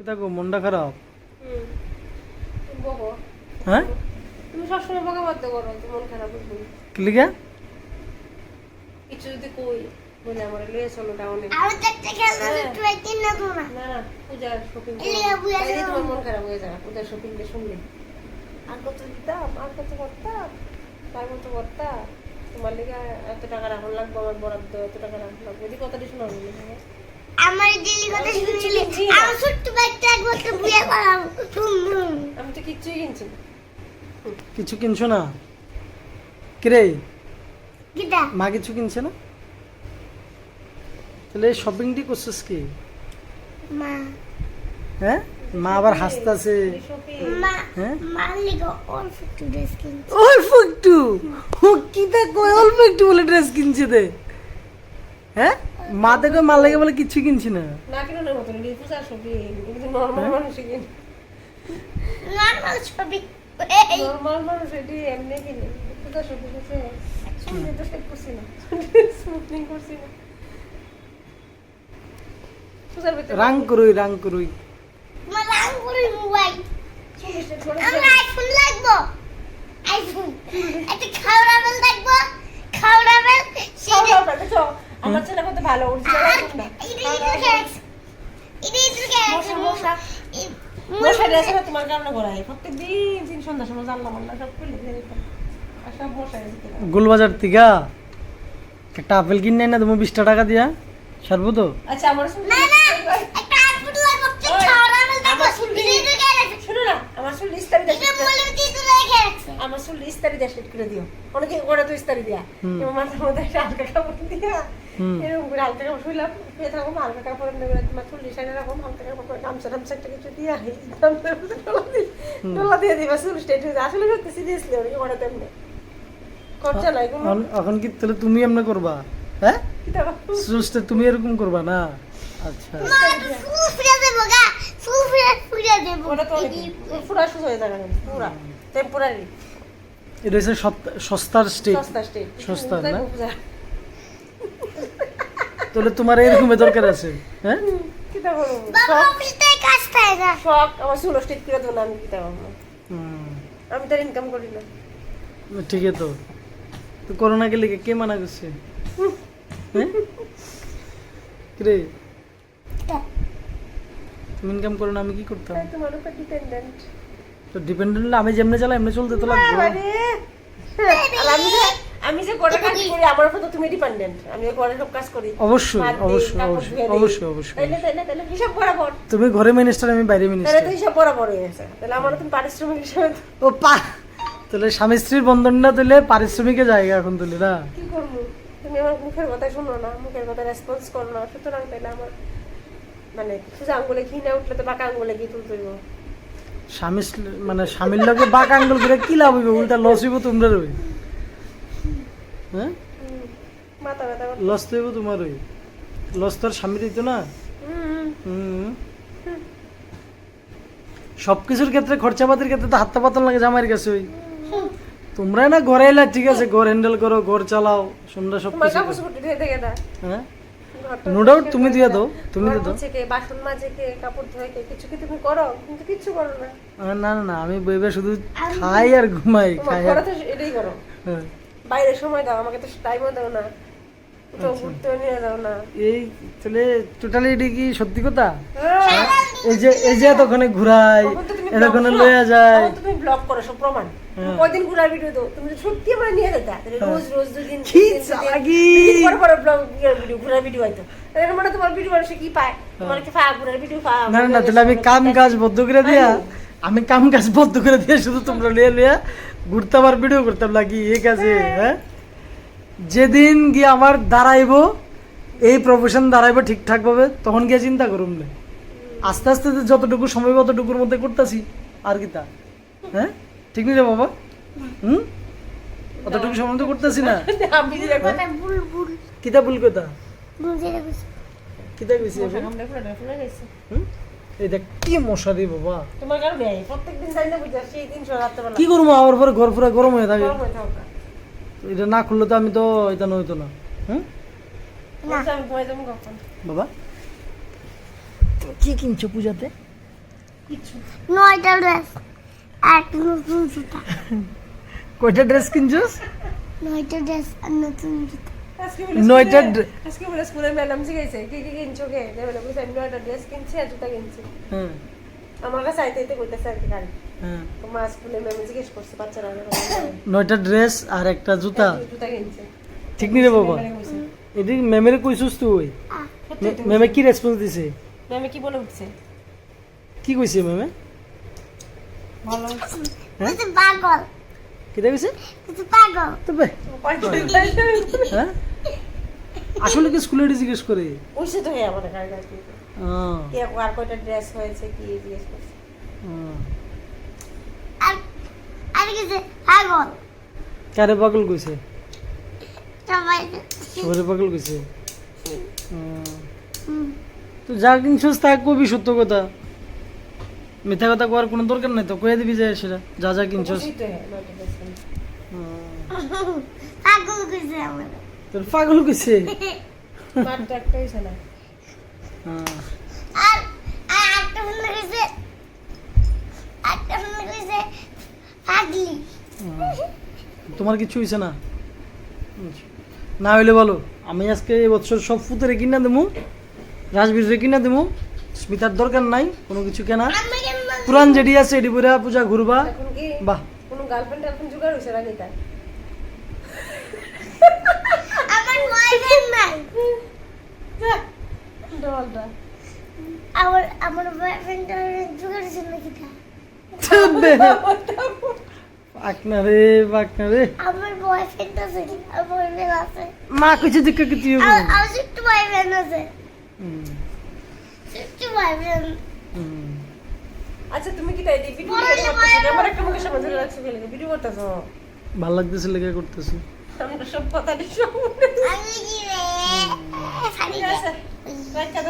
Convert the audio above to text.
কোথা গো মনটা খারাপ। হুম। তুমি বকো। হ্যাঁ? তুমি সবসময় বকা বাধ্য করো যে মন খারাপ হইবে কিলিগা কিছু যদি কই বলে আমার লয়ে চলো ডাউনে আমি তো একটা খেলনা একটু একদিন না তোমরা। না না পূজার শপিং বুয়া যাও। তোমার মন খারাপ হয়ে যাবে পূজার শপিং কে শুনলে। আর কত দিতাম আর কত করতাম তার মতো করতাম। তোমার লেগে এত টাকা রাখুন লাগবে আমার বরাদ্দ এত টাকা রাখুন লাগবে। যদি কথাটি শোনা হলো আমার দিল্লি কথা শুনছিলে। আমার ছোট্ট ব্যাগটা একবার বুয়ে হুম আমি তো কিচ্ছুই কিনছি কিছু কিনছো না? কিরে? মা কিছু কিনছে না? তাহলে শপিংটি করছিস কি? মা। হ্যাঁ? মা আবার হাসতাছে। হ্যাঁ? অল্প একটু ড্রেস কিনছি। অল্প একটু? ও কি তা অল্প একটু বলে ড্রেস কিনছে দে। হ্যাঁ? মা দেখে মা লাগে বলে কিছু কিনছি না। না মতন কিন্তু নর্মাল কিনে। নর্মাল ছবি। নর্মাল মানুষ এটি এমনি কিনে। পূজার শপিং আছে চুল তো সেট করছি না। স্মুথনিং করছি না। পূজার ভিতরে রাং করুই রাং করুই। তোমার রাং করে মোবাইল। চুল straight আইফোন লাগবো। আইফোন একটা খাওড়া বেল খাওড়া বেল খাওয়া দেখো, আমার ছেলে কত ভালো তোমার কারণে দিন সন্ধ্যার সময় জানলাম সব খুলে গোলবাজার একটা আপেল কিনে না তুমি বিশটা টাকা দিয়া। সারবো তো? আচ্ছা আমার শুন না না একটা আইফোন লাগবো একটা ওই, খাওড়া বেল লাগবো আমার চুল এটা এটা গ্যাস শুনো না আমার চুল ইস্তারি এটা দেখো বলে দিতে রেখে ইস্তারি দিয়ে সেট করে দিও। অনেকে ওরা তো ইস্তারি দিয়া। মাথার মধ্যে একটা হালকা কাপড় দিয়া এরকম করে হালকা কাপড় শুইলাম থাকব হালকা কাপড় এমনি করে তোমার চুল লিসাইনে রাখো হালকা কাপড় গামছা টামছা একটা কিছু দিয়া ডলা দিয়ে দিবা চুল স্ট্রেট হয়ে আসলে সত্যি সিরিয়াসলি অনেকে তেমনি। খরচা নাই এখন- কি তাহলে তুমি এমনি করবা? হ্যাঁ? তুমি এরকম করবা না? আচ্ছা। ওটা তো পুরা সুস্থ হয়ে যাবে পুরা টেম্পোরারি এটা হচ্ছে সস্তার স্টেট সস্তা স্টেট সস্তা না? তাহলে তোমার এরকম দরকার আছে হ্যাঁ? আমি কি দেবো হুম, আমি তার ইনকাম করি না। ঠিক তো। তো করোনা গেলে কে মানা করছে? হ্যাঁ? রে তুমি ইনকাম করো না আমি কি করতাম? তাই তোমার উপর ডিপেন্ডেন্ট তো ডিপেন্ডেন্ট আমি যেমনে চালাই এমনি চলতে তো লাগবে। আর আমি যে আমি যে কটা কাজ করি আমার উপর তো তুমি ডিপেন্ডেন্ট আমি যে সব কাজ করি অবশ্যই অবশ্যই অবশ্যই অবশ্যই অবশ্যই তাইলে তাইলে তাইলে হিসাব বরাবর। তুমি ঘরে মিনিস্টার আমি বাইরে তাহলে তো হিসাব বরাবর হয়ে গেছে। তাহলে আমার তুমি পারিশ্রমিক হিসাবে ও পা তাহলে স্বামী স্ত্রীর বন্ধনটা তুলে পারিশ্রমিকের জায়গা এখন তুলে না। কি করব? তুমি আমার মুখের কথা শোনো না মুখের কথা রেসপন্স করো না। সুতরাং তাইলে আমার মানে সোজা আঙ্গুলে ঘি না উঠলে তো বাঁকা আঙ্গুলে ঘি তুলতে স্বামী মানে স্বামীর লোকে বাক আঙ্গুল করে কি লাভ হইব? উল্টা লস হইব তোমরা রই। হ্যাঁ? লস তো হইব তোমার ওই লস তো আর স্বামীর হইতো না? সব কিছুর ক্ষেত্রে খরচাপাতির ক্ষেত্রে তো হাতটা পাতন লাগে জামাইয়ের কাছে ওই। তোমরা না ঘরে এলে ঠিক আছে ঘর হ্যান্ডেল করো ঘর চালাও সুন্দর সব কিছু দেখে না পরিষ্কার তুমি দিয়ে দাও। তুমি দিয়ে দাও। কে, বাসন মাজে কে, কাপড় ধোয় কে, কিছু কি তুমি করো? কিন্তু কিচ্ছু করো না। না না না আমি বইবে শুধু খাই আর ঘুমাই খাই আর তো এটাই করো। হ্যাঁ। বাইরে সময় দাও, আমাকে তো টাইমও দাও না। এই তাহলে টোটালি এটা কি সত্যি কথা? হ্যাঁ। এই যে এই যে এতক্ষণে ঘুরাই এতক্ষণে করো। যায়। তুমি vlog করো, সব প্রমাণ। হ্যাঁ। কয়দিন ভিডিও দাও? তুমি সত্যি আমার নিয়ে যেতা রোজ রোজ দুদিন কি দুদিন, দুদিন, চালাকি! পর পর vlog ভিডিও ঘোরার ভিডিও হয়তো। এর মানে তোমার ভিডিও মানুষে কি পায়? তোমার কি পায় ঘোরার ভিডিও পায় না না, না তাহলে আমি কাম কাজ বদ্ধ করে দিয়া আমি কাম কাজ বদ্ধ করে দিয়ে শুধু তোমরা লিয়ে লিয়া ঘুরতে আবার ভিডিও করতাম লাগি এই কাজে হ্যাঁ? যেদিন গিয়ে আমার দাঁড়াইবো এই প্রফেশন দাঁড়াইব ঠিকঠাক ভাবে তখন গিয়ে চিন্তা করুম না আস্তে আস্তে যতটুকু সময় অতটুকুর মধ্যে করতেছি আর কি তা? হ্যাঁ? ঠিক রে বাবা? হুম? অতটুকু সময় তো করতেছি না। কিতা ভুল কথা কিতা? কি মশা রে বাবা। তোমার প্রত্যেকদিন যাই না বুঝা সেই দিন রাত্রেবেলা। কি করব? আমার পরে ঘর পুরা গরম হয়ে থাকা। এটা না খুললে তো আমি তো এটা নইতো না। কখন। বাবা। কি কিনছো পূজাতে? নয়টা ড্রেস। আর একটা নতুন জুতা। কয়টা ড্রেস কিনছস নয়টা ড্রেস আর নতুন জুতা। আজকে বলে নয়টা আজকে বলে স্কুলের ম্যাডাম জিজ্ঞাসা কি কি কিনছো কে বলে বলছে আমি নয়টা ড্রেস কিনছি আর জুতা কিনছি। হ্যাঁ। আমার কাছে আইতে আইতে কইতেছে আর কি গাড়ি। হ্যাঁ। তো মা স্কুলে ম্যামে জিজ্ঞেস করছে বাচ্চারা নয়টা ড্রেস আর একটা জুতা। জুতা কিনছে। ঠিক নি রে বাবা? ম্যামে মেমের কইছস তুই? মেমে কি রেসপন্স দিছে? ম্যামে কি বলে উঠছে? কি কইছে মেমে ভালো হ্যাঁ? পাগল। কি কইছে? পাগল। তবে হ্যাঁ? আসলে কি স্কুলে জিজ্ঞেস করে? উঠছে তো হ্যাঁ গাড়ি কে আর কয়টা ড্রেস হয়েছে কি জিজ্ঞেস করছে? আর পাগল? কারে পাগল কইছে? সবাই পাগল কইছে? তো যা কিনছস তা কবি সত্য কথা। মিথ্যা কথা করার কোনো দরকার নাই তো কয়ে দিবি যে সেটা যা যা কিনছস। হ্যাঁ। পাগল কইছে আমার। তোর পাগল কইছে? মার তো একটা হয়েছে না আহ। আর আর একটা মনে কইছে একটা মনে কইছে পাগলি। তোমার কিছু হয়েছে না। না হইলে বলো আমি আজকে এবছর সব ফুতেরে কিনা দেবো রাজবীরে কিনা দেবো স্মিতার দরকার নাই কোনো কিছু কেনা। পুরান যেটি আছে এটি পুরা পূজা ঘুরবা। বাহ। কোনো গার্লফ্রেন্ড টার্লফ্রেন্ড জোগাড় হয়েছে নাকি তার? আমার বয়ফ্রেন্ড নাই। আমার আমার বয়ফ্রেন্ড জোগাড় রে পাকনা রে আমার বয়ফ্রেন্ড আছে আমার বয়ফ্রেন্ড আছে। মা কিছু দিকে কিছু আমার আমার একটু বয়ফ্রেন্ড আছে। একটু বয়ফ্রেন্ড আচ্ছা তুমি কি তাই ভিডিও করতেছো? বলো। আমার একটা মুখের সামনে ধরে রাখছো ফেলে ভিডিও করতেছো? ভালো লাগতেছে লেগে করতেছি। আমরা সব কথা সব আমি 你要是来给